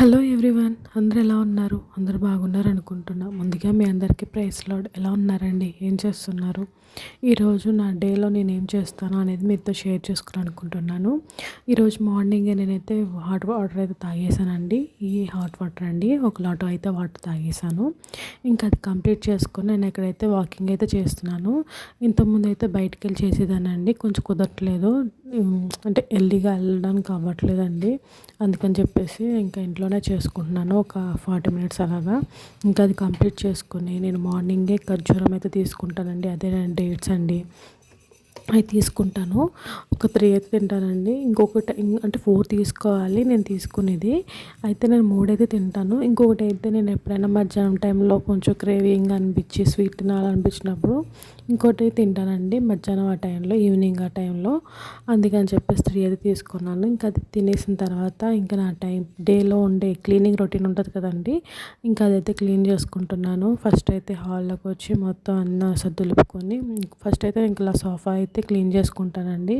Hello everyone అందరు ఎలా ఉన్నారు? అందరు బాగున్నారు అనుకుంటున్నా. ముందుగా మీ అందరికీ ప్రైస్ లాడ్. ఎలా ఉన్నారండి? ఏం చేస్తున్నారు? ఈరోజు నా డేలో నేను ఏం చేస్తాను అనేది మీతో షేర్ చేసుకోవాలనుకుంటున్నాను ఈరోజు మార్నింగ్ నేనైతే హాట్ వాటర్ అయితే తాగేసానండి ఈ హాట్ వాటర్ అండి ఒక లాటో అయితే వాటర్ తాగేసాను ఇంకా అది కంప్లీట్ చేసుకొని నేను ఎక్కడైతే వాకింగ్ అయితే చేస్తున్నాను ఇంతకుముందు అయితే బయటికి వెళ్ళి చేసేదానండి కొంచెం కుదరట్లేదు. అంటే ఎల్లిగా వెళ్ళడానికి అవ్వట్లేదండి. అందుకని చెప్పేసి ఇంకా ఇంట్లోనే చేసుకుంటున్నాను. ఒక ఫార్టీ మినిట్స్ అలాగా. ఇంకా అది కంప్లీట్ చేసుకుని నేను మార్నింగే ఖర్జూరం అయితే తీసుకుంటానండి. అదే డేట్స్ అండి. అవి తీసుకుంటాను. ఒక త్రీ అయితే తింటానండి. ఇంకొకటి అంటే ఫోర్ తీసుకోవాలి నేను తీసుకునేది. అయితే నేను మూడైతే తింటాను. ఇంకొకటి అయితే నేను ఎప్పుడైనా మధ్యాహ్నం టైంలో కొంచెం క్రేవింగ్ అనిపించి స్వీట్ తినాలనిపించినప్పుడు ఇంకోటి తింటానండి. మధ్యాహ్నం ఆ టైంలో ఈవినింగ్ ఆ టైంలో. అందుకని చెప్పేసి త్రీ అయితే తీసుకున్నాను. ఇంకా అది తినేసిన తర్వాత ఇంకా నా టైం డేలో ఉండే క్లీనింగ్ రొటీన్ ఉంటుంది కదండి. ఇంకా అదైతే క్లీన్ చేసుకుంటున్నాను. ఫస్ట్ అయితే హాల్లోకి వచ్చి మొత్తం అన్న సర్దులుపుకొని ఫస్ట్ అయితే ఇంకా సోఫా అయితే క్లీన్ చేసుకుంటానండి.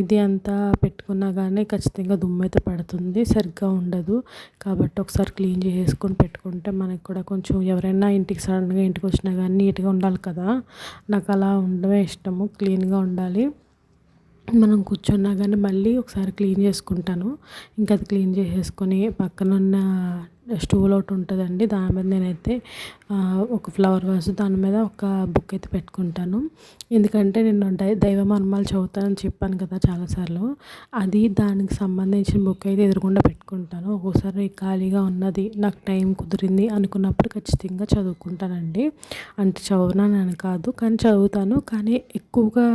ఇది అంతా పెట్టుకున్నా కానీ ఖచ్చితంగా దుమ్ము అయితే పడుతుంది సరిగ్గా ఉండదు. కాబట్టి ఒకసారి క్లీన్ చేసుకొని పెట్టుకుంటే మనకి కూడా కొంచెం ఎవరైనా ఇంటికి సడన్గా ఇంటికి వచ్చినా కానీ నీట్గా ఉండాలి కదా. నాకు అలా ఉండడమే ఇష్టము క్లీన్గా ఉండాలి. మనం కూర్చున్నా కానీ మళ్ళీ ఒకసారి క్లీన్ చేసుకుంటాను. ఇంకా అది క్లీన్ చేసేసుకొని పక్కన ఉన్న స్టూల్ ఒకటి ఉంటుందండి దాని మీద నేనైతే ఒక ఫ్లవర్ వాస్ దాని మీద ఒక బుక్ అయితే పెట్టుకుంటాను. ఎందుకంటే నేను దై దైవ మర్మాలు చదువుతానని చెప్పాను కదా చాలాసార్లు. అది దానికి సంబంధించిన బుక్ అయితే ఎదురుకుండా పెట్టుకుంటాను. ఒక్కోసారి ఖాళీగా ఉన్నది నాకు టైం కుదిరింది అనుకున్నప్పుడు ఖచ్చితంగా చదువుకుంటానండి. అంటే చదవనని కాదు కానీ చదువుతాను. కానీ ఎక్కువగా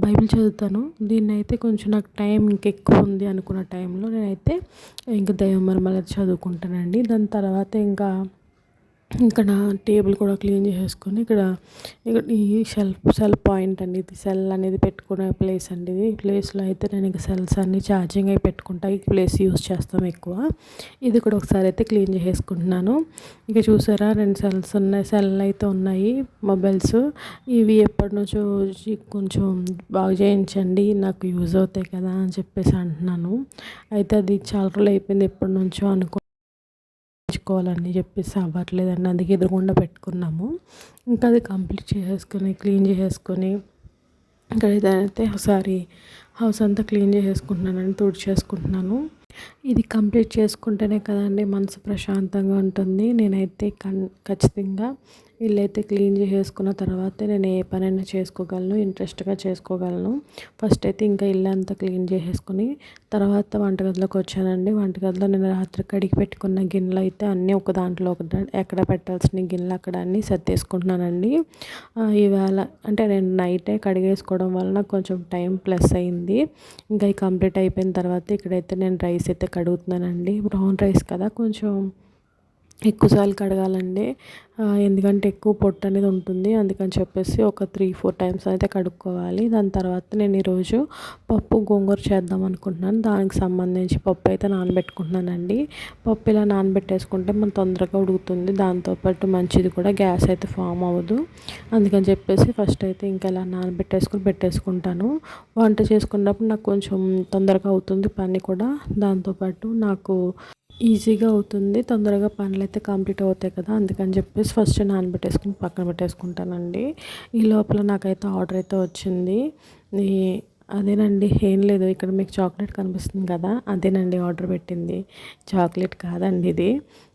బైబిల్ చదువుతాను. దీన్ని అయితే కొంచెం నాకు టైం ఇంకెక్కువ ఉంది అనుకున్న టైంలో నేనైతే ఇంకా దైవ మర్మాలు చదువుకుంటానండి. దాని తర్వాత ఇంకా ఇక్కడ టేబుల్ కూడా క్లీన్ చేసేసుకొని ఇక్కడ ఇక్కడ ఈ షెల్ఫ్ సెల్ పాయింట్ అండి ఇది. సెల్ అనేది పెట్టుకునే ప్లేస్ అండి ఇది. ప్లేస్లో అయితే నేను ఇంకా సెల్స్ అన్ని ఛార్జింగ్ అయి పెట్టుకుంటా. ఈ ప్లేస్ యూస్ చేస్తాం ఎక్కువ. ఇది కూడా ఒకసారి అయితే క్లీన్ చేసేసుకుంటున్నాను. ఇక చూసారా రెండు సెల్స్ ఉన్నాయి. సెల్ అయితే ఉన్నాయి. మొబైల్స్. ఇవి ఎప్పటి నుంచో కొంచెం బాగు చేయించండి. నాకు యూజ్ అవుతాయి కదా అని చెప్పేసి అంటున్నాను. అయితే అది చాలా రోజులు అయిపోయింది ఎప్పటి నుంచో అనుకో చేసుకోవాలని చెప్పేసి అవ్వట్లేదండి. అందుకే ఎదురుగుండా పెట్టుకున్నాము. ఇంకా అది కంప్లీట్ చేసేసుకొని క్లీన్ చేసేసుకొని ఇంకా ఏదైతే ఒకసారి హౌస్ అంతా క్లీన్ చేసేసుకుంటున్నానండి తుడిచేసుకుంటున్నాను. ఇది కంప్లీట్ చేసుకుంటేనే కదండి మనసు ప్రశాంతంగా ఉంటుంది. నేనైతే కన్ ఖచ్చితంగా ఇల్లైతే క్లీన్ చేసేసుకున్న తర్వాతే నేను ఏ పనైనా చేసుకోగలను ఇంట్రెస్ట్గా చేసుకోగలను. ఫస్ట్ అయితే ఇంకా ఇల్లు అంతా క్లీన్ చేసేసుకుని తర్వాత వంటగదిలోకి వచ్చానండి. వంటగదిలో నేను రాత్రి కడిగి పెట్టుకున్న గిన్నెలు అయితే అన్నీ ఒక దాంట్లో ఒక ఎక్కడ పెట్టాల్సిన గిన్నెలు అక్కడ అన్నీ సర్దేసుకుంటున్నానండి. ఈవేళ అంటే నేను నైటే కడిగేసుకోవడం వలన కొంచెం టైం ప్లస్ అయింది. ఇంకా కంప్లీట్ అయిపోయిన తర్వాత ఇక్కడైతే నేను రైస్ అయితే కడుగుతున్నానండి. బ్రౌన్ రైస్ కదా కొంచెం ఎక్కువసార్లు కడగాలండి. ఎందుకంటే ఎక్కువ పొట్టు అనేది ఉంటుంది. అందుకని చెప్పేసి ఒక త్రీ ఫోర్ టైమ్స్ అయితే కడుక్కోవాలి. దాని తర్వాత నేను ఈరోజు పప్పు గోంగూర చేద్దాం అనుకుంటున్నాను. దానికి సంబంధించి పప్పు అయితే నానబెట్టుకుంటున్నానండి. పప్పు ఇలా నానబెట్టేసుకుంటే మనం తొందరగా ఉడుకుతుంది. దాంతోపాటు మంచిది కూడా గ్యాస్ అయితే ఫామ్ అవ్వదు. అందుకని చెప్పేసి ఫస్ట్ అయితే ఇంకా ఇలా నానబెట్టేసుకుని పెట్టేసుకుంటాను. వంట చేసుకున్నప్పుడు నాకు కొంచెం తొందరగా అవుతుంది పని కూడా. దాంతోపాటు నాకు ఈజీగా అవుతుంది. తొందరగా పనులు అయితే కంప్లీట్ అవుతాయి కదా. అందుకని చెప్పేసి ఫస్ట్ నానబెట్టేసుకుని పక్కన పెట్టేసుకుంటానండి. ఈ లోపల నాకైతే ఆర్డర్ అయితే వచ్చింది. అదేనండి ఏం లేదు. ఇక్కడ మీకు చాక్లెట్ కనిపిస్తుంది కదా అదేనండి ఆర్డర్ పెట్టింది. చాక్లెట్ కాదండి ఇది.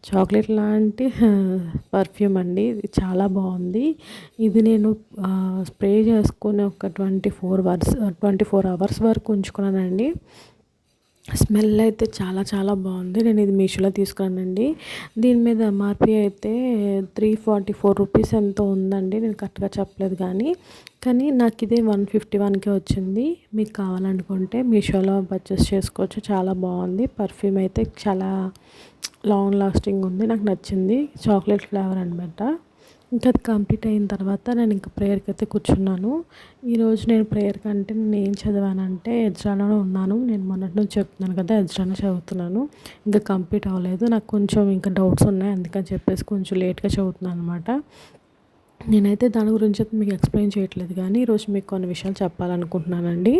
చాక్లెట్ లాంటి పర్ఫ్యూమ్ అండి. ఇది చాలా బాగుంది. ఇది నేను స్ప్రే చేసుకుని ఒక twenty four hours twenty four hours వరకు ఉంచుకున్నానండి. స్మెల్ అయితే చాలా చాలా బాగుంది. నేను ఇది మీషోలో తీసుకున్నానండి. దీని మీద ఎంఆర్పి అయితే త్రీ ఫార్టీ ఫోర్ రూపీస్ ఎంతో ఉందండి. నేను కరెక్ట్గా చెప్పలేదు కానీ కానీ నాకు ఇదే వన్ ఫిఫ్టీ వన్కే వచ్చింది. మీకు కావాలనుకుంటే మీషోలో పర్చేస్ చేసుకోవచ్చు. చాలా బాగుంది. పర్ఫ్యూమ్ అయితే చాలా లాంగ్ లాస్టింగ్ ఉంది. నాకు నచ్చింది. చాక్లెట్ ఫ్లేవర్ అనమాట ఇంకా అది కంప్లీట్ అయిన తర్వాత నేను ఇంకా ప్రేయర్కి అయితే కూర్చున్నాను. ఈరోజు నేను ప్రేయర్ కంటే నేను ఏం చదివానంటే ఎజ్రాలో ఉన్నాను. నేను మొన్నటి నుంచి చెప్తున్నాను కదా ఎజ్రానే చదువుతున్నాను. ఇంకా కంప్లీట్ అవ్వలేదు. నాకు కొంచెం ఇంకా డౌట్స్ ఉన్నాయి. అందుకని చెప్పేసి కొంచెం లేట్గా చదువుతున్నాను అనమాట నేనైతే దాని గురించి మీకు ఎక్స్ప్లెయిన్ చేయట్లేదు కానీ ఈరోజు మీకు కొన్ని విషయాలు చెప్పాలనుకుంటున్నానండి.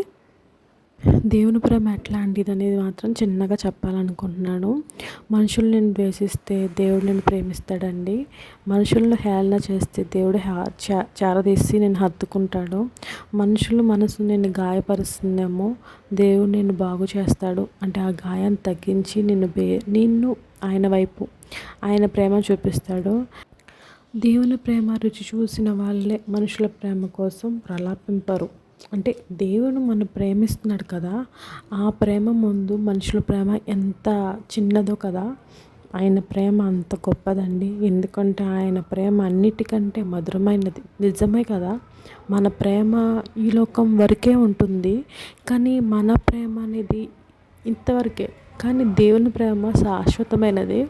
దేవుని ప్రేమ ఎట్లాంటిది అనేది మాత్రం చిన్నగా చెప్పాలనుకుంటున్నాను. మనుషులు నేను ద్వేషిస్తే దేవుడు నేను ప్రేమిస్తాడండి. మనుషులను హేళన చేస్తే దేవుడు చారదీసి నేను హత్తుకుంటాడు. మనుషులు మనసు నేను గాయపరుస్తుందేమో దేవుడు నేను బాగు చేస్తాడు. అంటే ఆ గాయాన్ని తగ్గించి నిన్ను బే నిన్ను ఆయన వైపు ఆయన ప్రేమ చూపిస్తాడు. దేవుని ప్రేమ రుచి చూసిన వాళ్ళే మనుషుల ప్రేమ కోసం ప్రలాపింపరు. అంటే దేవుడు మనం ప్రేమిస్తున్నాడు కదా ఆ ప్రేమ ముందు మనుషుల ప్రేమ ఎంత చిన్నదో కదా ఆయన ప్రేమ అంత గొప్పదండి. ఎందుకంటే ఆయన ప్రేమ అన్నిటికంటే మధురమైనది. నిజమే కదా మన ప్రేమ ఈ లోకం వరకే ఉంటుంది. కానీ మన ప్రేమ అనేది ఇంతవరకే. కానీ దేవుని ప్రేమ శాశ్వతమైనది.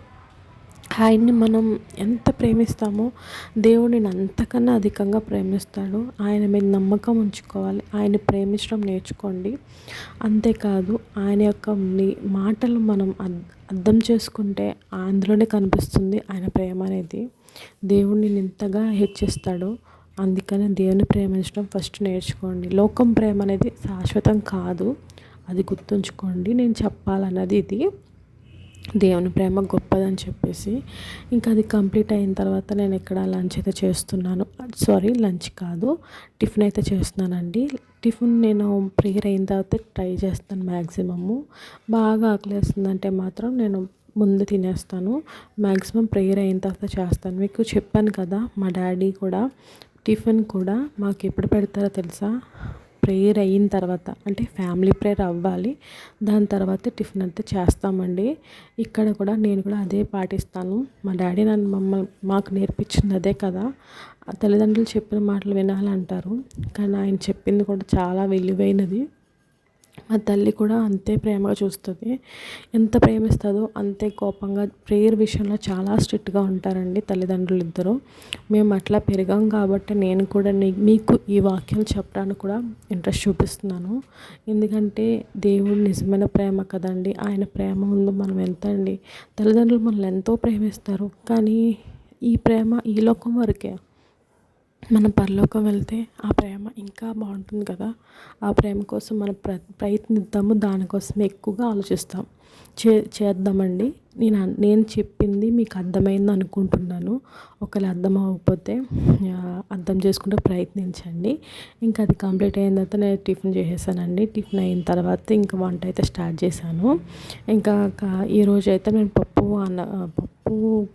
ఆయన్ని మనం ఎంత ప్రేమిస్తామో దేవుడిని అంతకన్నా అధికంగా ప్రేమిస్తాడు. ఆయన మీద నమ్మకం ఉంచుకోవాలి. ఆయన ప్రేమించడం నేర్చుకోండి. అంతేకాదు ఆయన యొక్క మాటలు మనం అర్థం చేసుకుంటే అందులోనే కనిపిస్తుంది ఆయన ప్రేమ అనేది. దేవుడిని ఇంతగా హెచ్చిస్తాడు అందుకనే దేవుని ప్రేమించడం ఫస్ట్ నేర్చుకోండి. లోకం ప్రేమ అనేది శాశ్వతం కాదు. అది గుర్తుంచుకోండి. నేను చెప్పాలన్నది ఇది. దేవుని ప్రేమ గొప్పదని చెప్పేసి ఇంకా అది కంప్లీట్ అయిన తర్వాత నేను ఇక్కడ లంచ్ అయితే చేస్తున్నాను. సారీ లంచ్ కాదు. టిఫిన్ అయితే చేస్తున్నానండి. టిఫిన్ నేను ప్రేయర్ అయిన తర్వాత ట్రై చేస్తాను మ్యాక్సిమము బాగా ఆకలేస్తుందంటే మాత్రం నేను ముందు తినేస్తాను. మ్యాక్సిమం ప్రేయర్ అయిన తర్వాత చేస్తాను. మీకు చెప్పాను కదా మా డాడీ కూడా టిఫిన్ కూడా మాకు ఎప్పుడు పెడతారో తెలుసా? ప్రేయర్ అయిన తర్వాత అంటే ఫ్యామిలీ ప్రేయర్ అవ్వాలి. దాని తర్వాత టిఫిన్ అంతా చేస్తామండి. ఇక్కడ కూడా నేను కూడా అదే పాటిస్తాను. మా డాడీ నన్ను మమ్మల్ని మాకు నేర్పించింది అదే కదా. తల్లిదండ్రులు చెప్పిన మాటలు వినాలంటారు. కానీ ఆయన చెప్పింది కూడా చాలా విలువైనది. మా తల్లి కూడా అంతే ప్రేమగా చూస్తుంది. ఎంత ప్రేమిస్తుందో అంతే కోపంగా ప్రేయర్ విషయంలో చాలా స్ట్రిక్ట్గా ఉంటారండి తల్లిదండ్రులు ఇద్దరు. మేము అట్లా పెరిగాం కాబట్టి నేను కూడా మీకు ఈ వాక్యాలు చెప్పడానికి కూడా ఇంట్రెస్ట్ చూపిస్తున్నాను. ఎందుకంటే దేవుడు నిజమైన ప్రేమ కదండి. ఆయన ప్రేమ ఉందో మనం ఎంత అండి? తల్లిదండ్రులు మనల్ని ఎంతో ప్రేమిస్తారు. కానీ ఈ ప్రేమ ఈ లోకం వరకే. మనం పరలోకం వెళ్తే ఆ ప్రేమ ఇంకా బాగుంటుంది కదా. ఆ ప్రేమ కోసం మనం ప్ర ప్రయత్నిద్దాము. దానికోసం ఎక్కువగా ఆలోచిస్తాం. చే చేద్దామండి. నేను నేను చెప్పింది మీకు అర్థమైంది అనుకుంటున్నాను. ఒకవేళ అర్థం అవ్వకపోతే అర్థం చేసుకుంటే ప్రయత్నించండి. ఇంకా అది కంప్లీట్ అయిన తర్వాత నేను టిఫిన్ చేసేసానండి. టిఫిన్ అయిన తర్వాత ఇంకా వంట అయితే స్టార్ట్ చేశాను. ఇంకా ఈరోజు అయితే నేను పప్పు అన్న పప్పు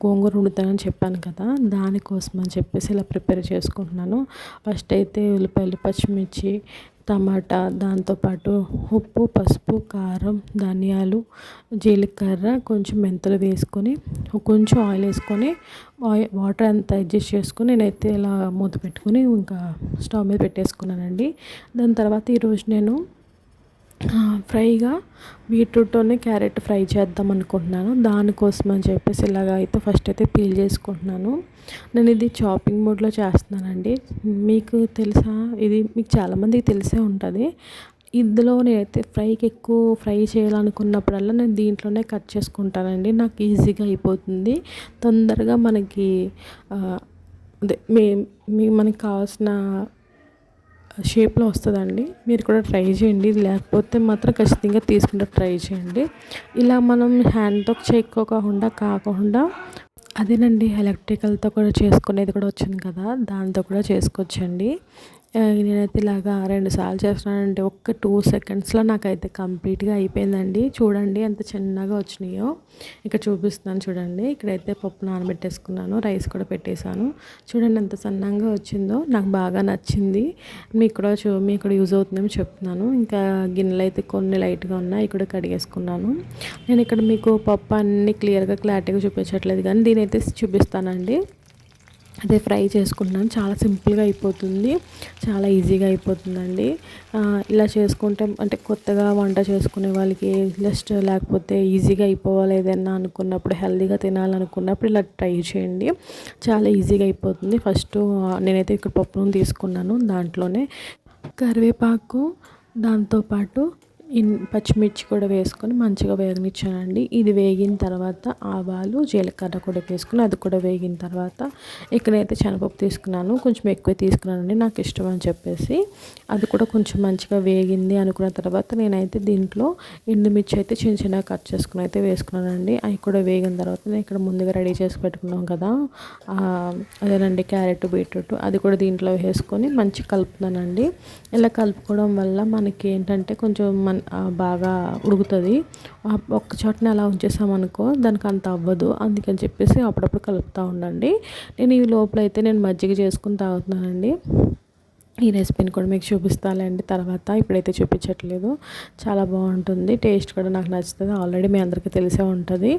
గోంగూర వండుతానని చెప్పాను కదా దానికోసం అని చెప్పేసి ఇలా ప్రిపేర్ చేసుకుంటున్నాను. ఫస్ట్ అయితే ఉల్లిపాయలు పచ్చిమిర్చి టమాటా దాంతోపాటు ఉప్పు పసుపు కారం ధనియాలు జీలకర్ర కొంచెం మెంతులు వేసుకొని కొంచెం ఆయిల్ వేసుకొని వాటర్ అంతా అడ్జస్ట్ చేసుకొని నేనైతే ఇలా మూత పెట్టుకొని ఇంకా స్టవ్ మీద పెట్టేసుకున్నానండి. దాని తర్వాత ఈరోజు నేను ఫ్రైగా బీట్రూట్తోనే క్యారెట్ ఫ్రై చేద్దాం అనుకుంటున్నాను. దానికోసం అని చెప్పేసి ఇలాగ అయితే ఫస్ట్ అయితే పీల్ చేసుకుంటున్నాను. నేను ఇది చాపింగ్ మోడ్లో చేస్తున్నానండి. మీకు తెలుసా? ఇది మీకు చాలామందికి తెలిసే ఉంటుంది. ఇందులో నేనైతే ఫ్రైకి ఎక్కువ ఫ్రై చేయాలనుకున్నప్పుడల్లా నేను దీంట్లోనే కట్ చేసుకుంటానండి. నాకు ఈజీగా అయిపోతుంది. తొందరగా మనకి అదే మే మనకి కావాల్సిన షేప్లో వస్తుందండి. మీరు కూడా ట్రై చేయండి. లేకపోతే మాత్రం ఖచ్చితంగా తీసుకుంటే ట్రై చేయండి. ఇలా మనం హ్యాండ్తో చెక్కోకుండా కాకుండా అదేనండి ఎలక్ట్రికల్తో కూడా చేసుకునేది కూడా వచ్చింది కదా దాంతో కూడా చేసుకోవచ్చండి. నేనైతే ఇలాగా రెండు సార్లు చేస్తున్నానంటే ఒక్క టూ సెకండ్స్లో నాకైతే కంప్లీట్గా అయిపోయిందండి. చూడండి ఎంత చిన్నగా వచ్చినాయో. ఇక్కడ చూపిస్తున్నాను చూడండి. ఇక్కడైతే పప్పు నానబెట్టేసుకున్నాను. రైస్ కూడా పెట్టేశాను. చూడండి ఎంత సన్నంగా వచ్చిందో. నాకు బాగా నచ్చింది. మీకు కూడా చూ మీకు ఇక్కడ యూజ్ అవుతుందేమో చెప్తున్నాను. ఇంకా గిన్నెలు అయితే కొన్ని లైట్గా ఉన్నాయి. ఇక్కడ కడిగేసుకున్నాను. నేను ఇక్కడ మీకు పప్పు అన్నీ క్లియర్గా క్లారిటీగా చూపించట్లేదు కానీ దీనైతే చూపిస్తానండి. అదే ఫ్రై చేసుకుంటున్నాను చాలా సింపుల్గా అయిపోతుంది. చాలా ఈజీగా అయిపోతుందండి. ఇలా చేసుకుంటే అంటే కొత్తగా వంట చేసుకునే వాళ్ళకి జస్ట్ లేకపోతే ఈజీగా అయిపోవాలి ఏదైనా అనుకున్నప్పుడు హెల్దీగా తినాలనుకున్నప్పుడు ఇలా ట్రై చేయండి. చాలా ఈజీగా అయిపోతుంది. ఫస్ట్ నేనైతే ఇక్కడ పప్పును తీసుకున్నాను దాంట్లోనే. కరివేపాకు దాంతోపాటు పచ్చిమిర్చి కూడా వేసుకొని మంచిగా వేగనిచ్చానండి. ఇది వేగిన తర్వాత ఆవాలు జీలకర్ర కూడా వేసుకుని అది కూడా వేగిన తర్వాత ఇక్కడైతే శనగపప్పు తీసుకున్నాను. కొంచెం ఎక్కువ తీసుకున్నానండి నాకు ఇష్టం అని చెప్పేసి. అది కూడా కొంచెం మంచిగా వేగింది అనుకున్న తర్వాత నేనైతే దీంట్లో ఎండుమిర్చి అయితే చిన్న చిన్నగా కట్ చేసుకుని అయితే వేసుకున్నానండి. అవి కూడా వేగిన తర్వాత నేను ఇక్కడ ముందుగా రెడీ చేసి పెట్టుకున్నాం కదా అదేనండి క్యారెట్ బీట్రూట్ అది కూడా దీంట్లో వేసుకొని మంచిగా కలుపుతానండి ఇలా కలుపుకోవడం వల్ల మనకి ఏంటంటే కొంచెం మన బాగా ఉడుకుతుంది. ఒక్క చోటన అలా ఉంచేసామనుకో దానికి అంత అవ్వదు. అందుకని చెప్పేసి అప్పుడప్పుడు కలుపుతూ ఉండండి. నేను ఈ లోపల అయితే నేను మజ్జిగ చేసుకుని తాగుతున్నానండి. ఈ రెసిపీని కూడా మీకు చూపిస్తానండి తర్వాత. ఇప్పుడైతే చూపించట్లేదు. చాలా బాగుంటుంది. టేస్ట్ కూడా నాకు నచ్చుతుంది. ఆల్రెడీ మీ అందరికీ తెలిసే ఉంటుంది.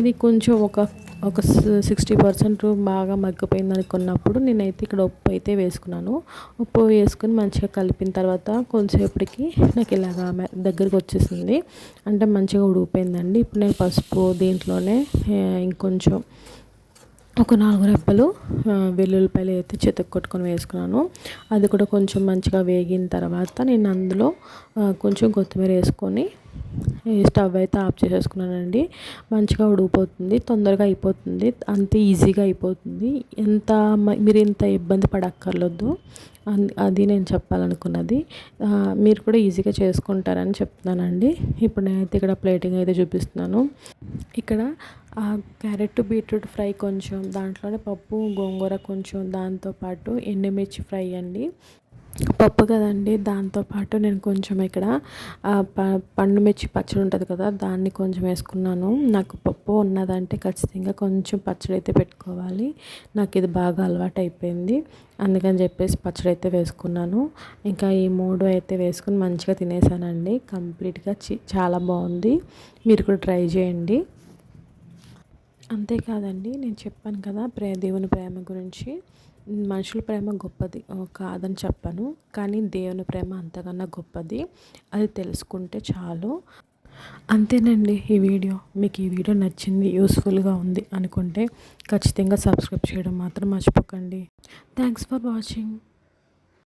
ఇది కొంచెం ఒక ఒక సిక్స్టీ పర్సెంట్ బాగా మగ్గిపోయింది అనుకున్నప్పుడు నేనైతే ఇక్కడ ఉప్పు అయితే వేసుకున్నాను. ఉప్పు వేసుకుని మంచిగా కలిపిన తర్వాత కొంచెంసేపటికి నాకు ఇలాగా దగ్గరికి వచ్చేసింది. అంటే మంచిగా ఉడికిపోయిందండి. ఇప్పుడు నేను పసుపు దీంట్లోనే ఇంకొంచెం ఒక నాలుగు రెప్పలు వెల్లుల్లిపాయలు అయితే చితక్ కొట్టుకొని వేసుకున్నాను. అది కూడా కొంచెం మంచిగా వేగిన తర్వాత నేను అందులో కొంచెం కొత్తిమీర వేసుకొని స్టవ్ అయితే ఆఫ్ చేసేసుకున్నానండి. మంచిగా ఉడికిపోతుంది తొందరగా అయిపోతుంది అంత ఈజీగా అయిపోతుంది. ఎంత మీరు ఇంత ఇబ్బంది పడక్కర్లేదు అది నేను చెప్పాలనుకున్నది. మీరు కూడా ఈజీగా చేసుకుంటారని చెప్తున్నానండి. ఇప్పుడు నేనైతే ఇక్కడ ప్లేటింగ్ అయితే చూపిస్తున్నాను. ఇక్కడ క్యారెట్ బీట్రూట్ ఫ్రై కొంచెం దాంట్లోనే పప్పు గోంగూర కొంచెం దాంతోపాటు ఎండుమిర్చి ఫ్రై అండి. పప్పు కదండి దాంతోపాటు నేను కొంచెం ఇక్కడ పండు మిర్చి పచ్చడి ఉంటుంది కదా దాన్ని కొంచెం వేసుకున్నాను. నాకు పప్పు ఉన్నదంటే ఖచ్చితంగా కొంచెం పచ్చడి అయితే పెట్టుకోవాలి. నాకు ఇది బాగా అలవాటు అయిపోయింది. అందుకని చెప్పేసి పచ్చడి అయితే వేసుకున్నాను. ఇంకా ఈ మూడు అయితే వేసుకుని మంచిగా తినేసానండి. కంప్లీట్గా చాలా బాగుంది. మీరు కూడా ట్రై చేయండి. అంతేకాదండి నేను చెప్పాను కదా ప్రే దేవుని ప్రేమ గురించి. మనుషుల ప్రేమ గొప్పది కాదని చెప్పను. కానీ దేవుని ప్రేమ అంతకన్నా గొప్పది. అది తెలుసుకుంటే చాలు. అంతేనండి ఈ వీడియో. మీకు ఈ వీడియో నచ్చింది యూస్ఫుల్గా ఉంది అనుకుంటే ఖచ్చితంగా సబ్స్క్రైబ్ చేయడం మాత్రం మర్చిపోకండి. Thanks for watching.